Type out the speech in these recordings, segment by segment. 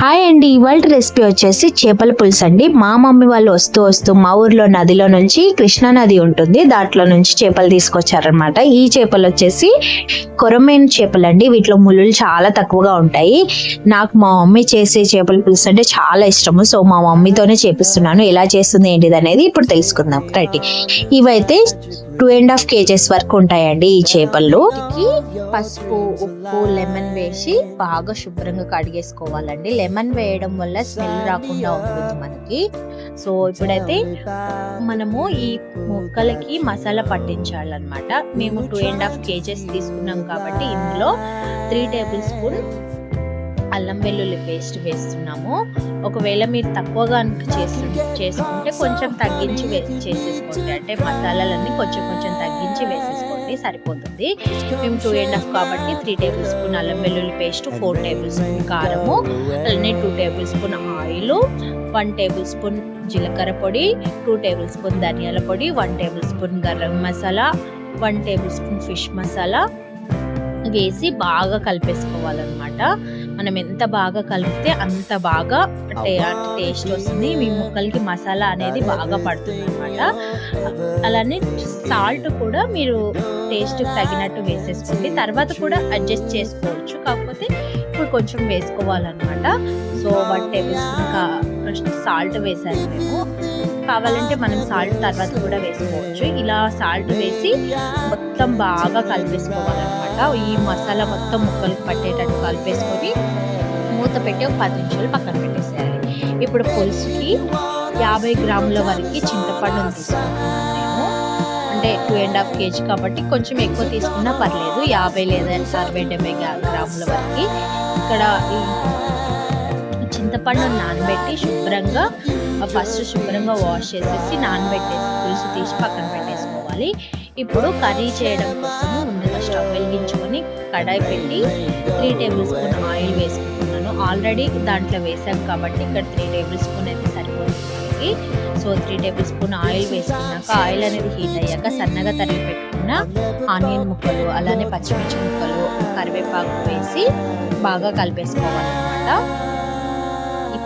Hi అండి ఇవాళ recipe వచ్చేసి చేపల పులుసు అండి. మా మమ్మీ వాళ్ళు వస్తూ వస్తూ మా ఊర్లో నదిలో నుంచి కృష్ణా నది ఉంటుంది. దాంట్లో నుంచి చేపలు తీసుకొచ్చారనమాట ఈ చేపలు వచ్చేసి కొరమైన చేపలు అండి. వీటిలో ములులు చాలా తక్కువగా ఉంటాయి. నాకు మా మమ్మీ చేసే చేపల పులుసు అంటే చాలా ఇష్టము. సో మా మమ్మీతోనే చేపిస్తున్నాను. ఎలా చేస్తుంది ఏంటిది అనేది ఇప్పుడు తెలుసుకుందాం. రైట్ ఇవైతే టూ అండ్ హాఫ్ కేజెస్ వరకు ఉంటాయండి ఈ చేపల్లో పసుపు ఉప్పు లెమన్ వేసి బాగా శుభ్రంగా కడిగేసుకోవాలండి. లెమన్ వేయడం వల్ల స్మెల్ రాకుండా ఉంటుంది మనకి. సో ఇప్పుడైతే మనము ఈ ముక్కలకి మసాలా పట్టించాలన్నమాట. మేము టూ అండ్ హాఫ్ కేజెస్ తీసుకున్నాం కాబట్టి ఇందులో త్రీ టేబుల్ స్పూన్ అల్లం వెల్లుల్లి పేస్ట్ వేస్తున్నాము. ఒకవేళ మీరు తక్కువగా చేసు చేసుకుంటే కొంచెం తగ్గించి చేసేసుకోండి. అంటే మసాలాలన్నీ కొంచెం కొంచెం తగ్గించి వేసేసుకోండి సరిపోతుంది. మేము టూ అండ్ హాఫ్ కాబట్టి త్రీ టేబుల్ స్పూన్ అల్లం వెల్లుల్లి పేస్ట్ ఫోర్ టేబుల్ స్పూన్ కారము అలానే two tablespoon oil one tablespoon జీలకర్ర పొడి టూ టేబుల్ స్పూన్ ధనియాల పొడి one tablespoon garam masala one tablespoon fish masala వేసి బాగా కలిపేసుకోవాలన్నమాట. మనం ఎంత బాగా కలిపితే అంత బాగా టేస్ట్ వస్తుంది. మీ ముక్కలకి మసాలా అనేది బాగా పడుతుంది అనమాట అలానే సాల్ట్ కూడా మీరు టేస్ట్ తగినట్టు వేసేసుకోండి. తర్వాత కూడా అడ్జస్ట్ చేసుకోవచ్చు. కాకపోతే ఇప్పుడు కొంచెం వేసుకోవాలన్నమాట. So one tablespoon salt వేసాను మేము కావాలంటే మనం సాల్ట్ తర్వాత కూడా వేసుకోవచ్చు. ఇలా సాల్ట్ వేసి మొత్తం బాగా కలిపేసుకోవాలన్నమాట. ఈ మసాలా మొత్తం ముక్కలకు పట్టేటట్టు కలిపేసుకొని మూత పెట్టి ఒక పది నిమిషాలు పక్కన పెట్టేసేయాలి. ఇప్పుడు పులుసుకి యాభై గ్రాముల వరకు చింతపండును తీసుకుంటున్నాను అంటే టూ అండ్ హాఫ్ కేజీ కాబట్టి కొంచెం ఎక్కువ తీసుకున్నా పర్లేదు. యాభై లేదా అరవై డెబ్బై గ్రాముల వరకు. ఇక్కడ ఈ చింతపండు నానబెట్టి శుభ్రంగా ఫస్ట్ శుభ్రంగా వాష్ చేసేసి నానబెట్టేసి పులుసు తీసి పక్కన పెట్టేసుకోవాలి. ఇప్పుడు కర్రీ చేయడం కోసం ముందుగా స్టవ్ వెలిగించుకొని కడాయి పెట్టి త్రీ టేబుల్ స్పూన్ ఆయిల్ వేసుకుంటున్నాను. ఆల్రెడీ దాంట్లో వేసాం కాబట్టి ఇక్కడ త్రీ టేబుల్ స్పూన్ అయితే సరిపోతుంది so three tablespoon oil వేసుకున్నాక ఆయిల్ అనేది హీట్ అయ్యాక సన్నగా తరిగి పెట్టుకున్న ఆనియన్ ముక్కలు అలానే పచ్చిమిర్చి ముక్కలు కరివేపాకు వేసి బాగా కలిపేసుకోవాలన్నమాట.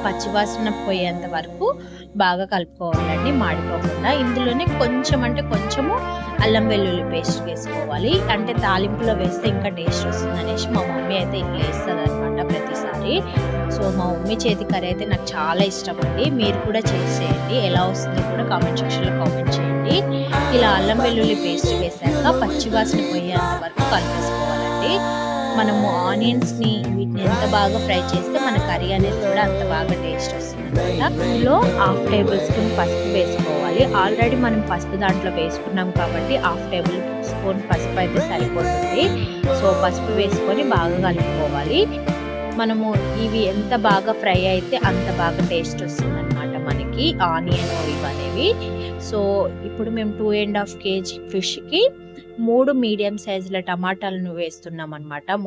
పచ్చివాసన పోయేంత వరకు బాగా కలుపుకోవాలండి మాడిపోకుండా. ఇందులోనే కొంచెం అంటే కొంచెము అల్లం వెల్లుల్లి పేస్ట్ వేసుకోవాలి. అంటే తాలింపులో వేస్తే ఇంకా టేస్ట్ వస్తుంది అనేసి మా మమ్మీ అయితే ఇట్లా వేస్తుంది అనమాట ప్రతిసారి. సో మా మమ్మీ చేతి కర్రీ అయితే నాకు చాలా ఇష్టం అండి మీరు కూడా చేసేయండి. ఎలా వస్తుందో కూడా కామెంట్ సెక్షన్లో కామెంట్ చేయండి. ఇలా అల్లం వెల్లుల్లి పేస్ట్ వేసాక పచ్చివాసన పోయేంత వరకు కలిపేసుకోవాలండి. మనము ఆనియన్స్ని వీటిని ఎంత బాగా ఫ్రై చేస్తే మన కర్రీ అనేది కూడా అంత బాగా టేస్ట్ వస్తుంది అనమాట. ఇందులో హాఫ్ టేబుల్ స్పూన్ పసుపు వేసుకోవాలి. ఆల్రెడీ మనం పసుపు దాంట్లో వేసుకున్నాం కాబట్టి హాఫ్ టేబుల్ స్పూన్ పసుపు అయితే సరిపోతుంది. సో పసుపు వేసుకొని బాగా కలుపుకోవాలి. మనము ఇవి ఎంత బాగా ఫ్రై అయితే అంత బాగా టేస్ట్ వస్తుంది అనమాట మనకి ఆనియన్ ఇవి అనేవి. సో ఇప్పుడు మేము టూ అండ్ హాఫ్ కేజీ ఫిష్కి మూడు మీడియం సైజుల టమాటాలను వేస్తున్నాం అనమాట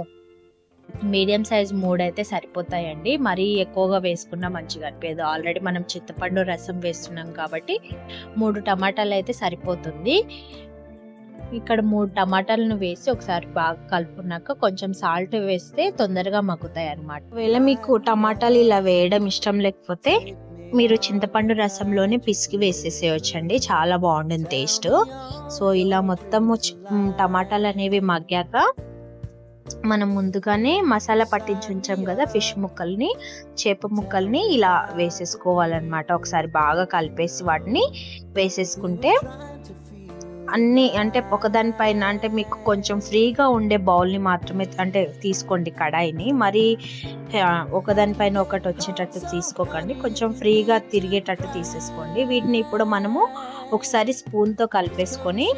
మీడియం సైజ్ మూడు అయితే సరిపోతాయండి. మరీ ఎక్కువగా వేసుకున్నా మంచిగా అనిపించదు ఆల్రెడీ మనం చింతపండు రసం వేస్తున్నాం కాబట్టి మూడు టమాటాలు అయితే సరిపోతుంది. ఇక్కడ మూడు టమాటాలను వేసి ఒకసారి బాగా కలుపుకున్నాక కొంచెం సాల్ట్ వేస్తే తొందరగా మగ్గుతాయి అనమాట ఒకవేళ మీకు టమాటాలు ఇలా వేయడం ఇష్టం లేకపోతే మీరు చింతపండు రసంలోనే పిసికి వేసేసేయచ్చండి. చాలా బాగుంటుంది టేస్ట్. సో ఇలా మొత్తము టమాటాలు అనేవి మగ్గాక మనం ముందుగానే మసాలా పట్టించి ఉంచాం కదా ఫిష్ ముక్కల్ని చేప ముక్కల్ని ఇలా వేసేసుకోవాలన్నమాట. ఒకసారి బాగా కలిపేసి వాటిని వేసేసుకుంటే అన్ని అంటే ఒకదానిపైన అంటే మీకు కొంచెం ఫ్రీగా ఉండే బౌల్ని మాత్రమే అంటే తీసుకోండి కడాయిని. మరి ఒకదానిపైన ఒకటి వచ్చేటట్టు తీసుకోకండి. కొంచెం ఫ్రీగా తిరిగేటట్టు తీసేసుకోండి. వీటిని ఇప్పుడు మనము ఒకసారి స్పూన్తో కలిపేసుకొని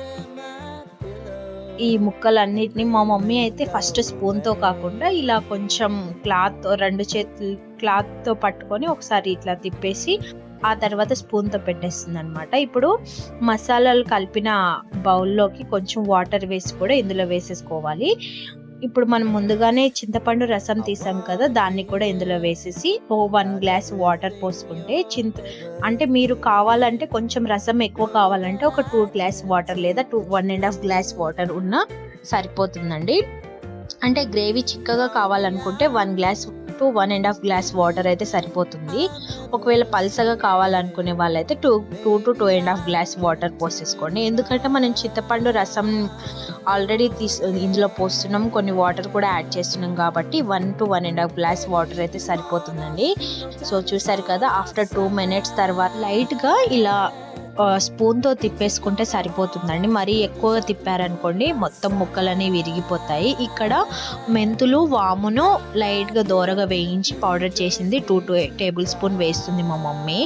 ఈ ముక్కలన్నిటిని మా మమ్మీ అయితే ఫస్ట్ స్పూన్తో కాకుండా ఇలా కొంచెం క్లాత్ రెండు చేతులు క్లాత్తో పట్టుకొని ఒకసారి ఇట్లా తిప్పేసి ఆ తర్వాత స్పూన్తో పెట్టేస్తుంది అనమాట ఇప్పుడు మసాలాలు కలిపిన బౌల్లోకి కొంచెం వాటర్ వేసి కూడా ఇందులో వేసేసుకోవాలి. ఇప్పుడు మనం ముందుగానే చింతపండు రసం తీసాం కదా దాన్ని కూడా ఇందులో వేసేసి ఓ వన్ గ్లాస్ వాటర్ పోసుకుంటే చింత అంటే మీరు కావాలంటే కొంచెం రసం ఎక్కువ కావాలంటే ఒక టూ గ్లాస్ వాటర్ లేదా two one and half glass water ఉన్నా సరిపోతుందండి. అంటే గ్రేవీ చిక్కగా కావాలనుకుంటే one glass two one and half glass water అయితే సరిపోతుంది. ఒకవేళ పల్సగా కావాలనుకునే వాళ్ళైతే two two two two and half glass water పోసేసుకోండి. ఎందుకంటే మనం చింతపండు రసం ఆల్రెడీ తీసు ఇందులో పోస్తున్నాం. కొన్ని వాటర్ కూడా యాడ్ చేస్తున్నాం కాబట్టి one two one and half glass water అయితే సరిపోతుందండి. సో చూసారు కదా ఆఫ్టర్ టూ మినిట్స్ తర్వాత లైట్గా ఇలా స్పూన్తో తిప్పేసుకుంటే సరిపోతుందండి. మరీ ఎక్కువ తిప్పారనుకోండి మొత్తం ముక్కలన్నీ విరిగిపోతాయి. ఇక్కడ మెంతులు వామును లైట్గా దోరగా వేయించి పౌడర్ చేసింది టూ టూ టేబుల్ స్పూన్ వేస్తుంది మా మమ్మీ.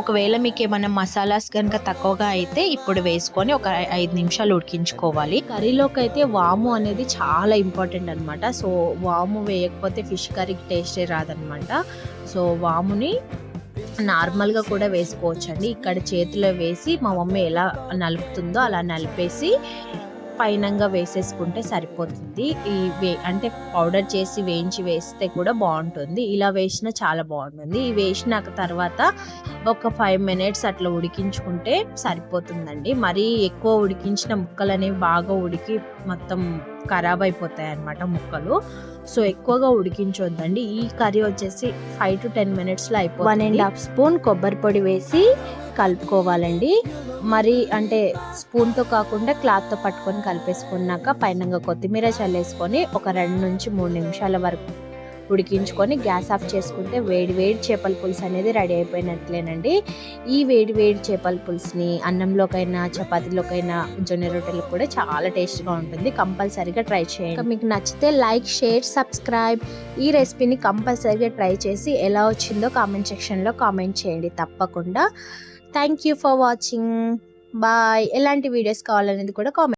ఒకవేళ మీకు ఏమైనా మసాలాస్ కనుక తక్కువగా అయితే ఇప్పుడు వేసుకొని ఒక ఐదు నిమిషాలు ఉడికించుకోవాలి. కర్రీలోకి అయితే వాము అనేది చాలా ఇంపార్టెంట్ అనమాట సో వాము వేయకపోతే ఫిష్ కర్రీకి టేస్టే రాదనమాట సో వాముని నార్మల్గా కూడా వేసుకోవచ్చండి. ఇక్కడ చేతిలో వేసి మా మమ్మీ ఎలా నలుపుతుందో అలా నలిపేసి పైనంగా వేసేసుకుంటే సరిపోతుంది. ఈ వే అంటే పౌడర్ చేసి వేయించి వేస్తే కూడా బాగుంటుంది. ఇలా వేసినా చాలా బాగుంటుంది. ఈ వేసినాక తర్వాత ఒక ఫైవ్ మినిట్స్ అట్లా ఉడికించుకుంటే సరిపోతుందండి. మరీ ఎక్కువ ఉడికించిన ముక్కలు అనేవి బాగా ఉడికి మొత్తం ఖరాబ్ అయిపోతాయి అన్నమాట ముక్కలు. సో ఎక్కువగా ఉడికించొద్దండి. ఈ కర్రీ వచ్చేసి ఫైవ్ టు టెన్ మినిట్స్లో అయిపోతుంది. వన్ అండ్ హాఫ్ స్పూన్ కొబ్బరి పొడి వేసి కలుపుకోవాలండి. మరి అంటే స్పూన్తో కాకుండా క్లాత్తో పట్టుకొని కలిపేసుకున్నాక పైన కొత్తిమీర చల్లేసుకొని ఒక రెండు నుంచి మూడు నిమిషాల వరకు ఉడికించుకొని గ్యాస్ ఆఫ్ చేసుకుంటే వేడి వేడి చేపల పులుసు అనేది రెడీ అయిపోయినట్లేనండి. ఈ వేడి వేడి చేపల పులుసుని అన్నంలోకైనా చపాతీలోకైనా జొన్న రొట్టెలకు కూడా చాలా టేస్ట్గా ఉంటుంది. కంపల్సరీగా ట్రై చేయండి. మీకు నచ్చితే లైక్ షేర్ సబ్స్క్రైబ్ ఈ రెసిపీని కంపల్సరీగా ట్రై చేసి ఎలా వచ్చిందో కామెంట్ సెక్షన్లో కామెంట్ చేయండి. తప్పకుండా thank you for watching bye ఎలాంటి వీడియోస్ కావాలనేది కూడా కామెంట్